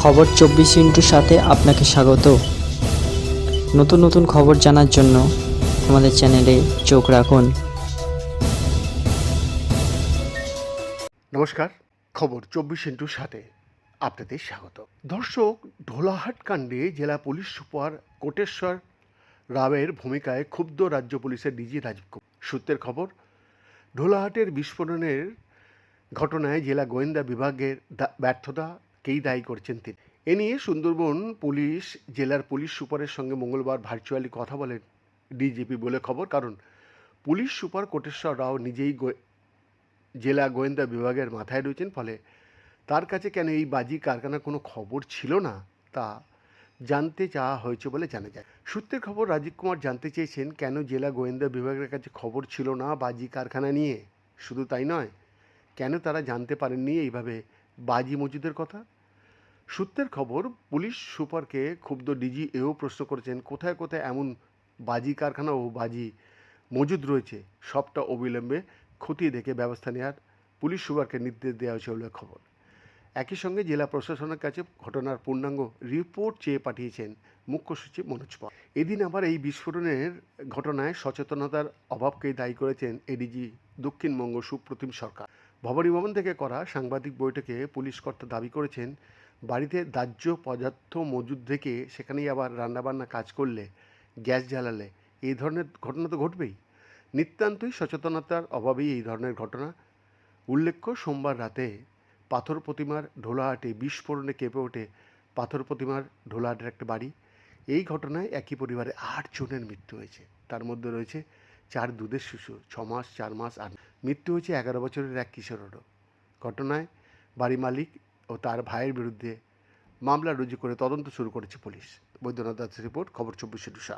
খবর চব্বিশ ইন্টুর সাথে আপনাকে স্বাগত। নতুন নতুন খবর জানার জন্য আমাদের চ্যানেলে চোখ রাখুন। নমস্কার, খবর চব্বিশ ইন্টুর সাথে আপনাদের স্বাগত। দর্শক, ঢোলাহাট কাণ্ডে জেলা পুলিশ সুপার কোটেশ্বর রাবের ভূমিকায় ক্ষুব্ধ রাজ্য পুলিশের ডিজি রাজীব সূত্রের খবর, ঢোলাহাটের বিস্ফোরণের ঘটনায় জেলা গোয়েন্দা বিভাগের দা- ব্যর্থতাকেই দায়ী করছেন তিনি। এ নিয়ে সুন্দরবন পুলিশ, জেলার পুলিশ সুপারের সঙ্গে মঙ্গলবার ভার্চুয়ালি কথা বলেন ডিজিপি বলে খবর, কারণ পুলিশ সুপার কোটেশ্বর রাও নিজেই জেলা গোয়েন্দা বিভাগের মাথায় রয়েছেন, ফলে তার কাছে কেন এই বাজি কারখানার কোনো খবর ছিল না তা জানতে চাওয়া হয়েছে বলে জানা যায়। সূত্রের খবর, রাজীব কুমার জানতে চেয়েছেন কেন জেলা গোয়েন্দা বিভাগের কাছে খবর ছিল না বাজি কারখানা নিয়ে। শুধু তাই নয়, কেন তারা জানতে পারেননি এইভাবে বাজি মজুদের কথা? সূত্রের খবর, পুলিশ সুপারকে ক্ষুব্ধ ডিজি এও প্রশ্ন করেছেন, কোথায় কোথায় এমন বাজি কারখানা ও বাজি মজুদ রয়েছে? সবটা অবিলম্বে খতিয়ে দেখে ব্যবস্থা নেওয়ার পুলিশ সুপারকে নির্দেশ দেওয়া হয়েছে বলে খবর। একই সঙ্গে জেলা প্রশাসনের কাছে ঘটনার পূর্ণাঙ্গ রিপোর্ট চেয়ে পাঠিয়েছেন মুখ্য সচিব মনোজ পাল। এদিন আবার এই বিস্ফোরণের ঘটনায় সচেতনতার অভাবকেই দায়ী করেছেন এডিজি দক্ষিণবঙ্গ সুপ্রতিম সরকার। ভবানী ভবন থেকে করা সাংবাদিক বৈঠকে পুলিশ কর্তা দাবি করেছেন, বাড়িতে দাহ্য পদার্থ মজুদ থেকে সেখানেই আবার রান্নাবান্না কাজ করলে, গ্যাস জ্বালালে, এই ধরনের ঘটনা তো ঘটবেই। নিতান্তই সচেতনতার অভাবেই এই ধরনের ঘটনা। উল্লেখ্য, সোমবার রাতে পাথর প্রতিমার ঢোলাহাটে বিস্ফোরণে কেঁপে ওঠে পাথর প্রতিমার ঢোলাহাটের একটা বাড়ি। এই ঘটনায় একই পরিবারে আট জনের মৃত্যু হয়েছে। তার মধ্যে রয়েছে চার দুধের শিশু ছ মাস চার মাস আর মৃত্যু হয়েছে এগারো বছরের এক কিশোরেরও। ঘটনায় বাড়ি মালিক ও তার ভাইয়ের বিরুদ্ধে মামলা রুজু করে তদন্ত শুরু করেছে পুলিশ। বৈদ্যনাথ দাসের রিপোর্ট, খবর চব্বিশে টুসা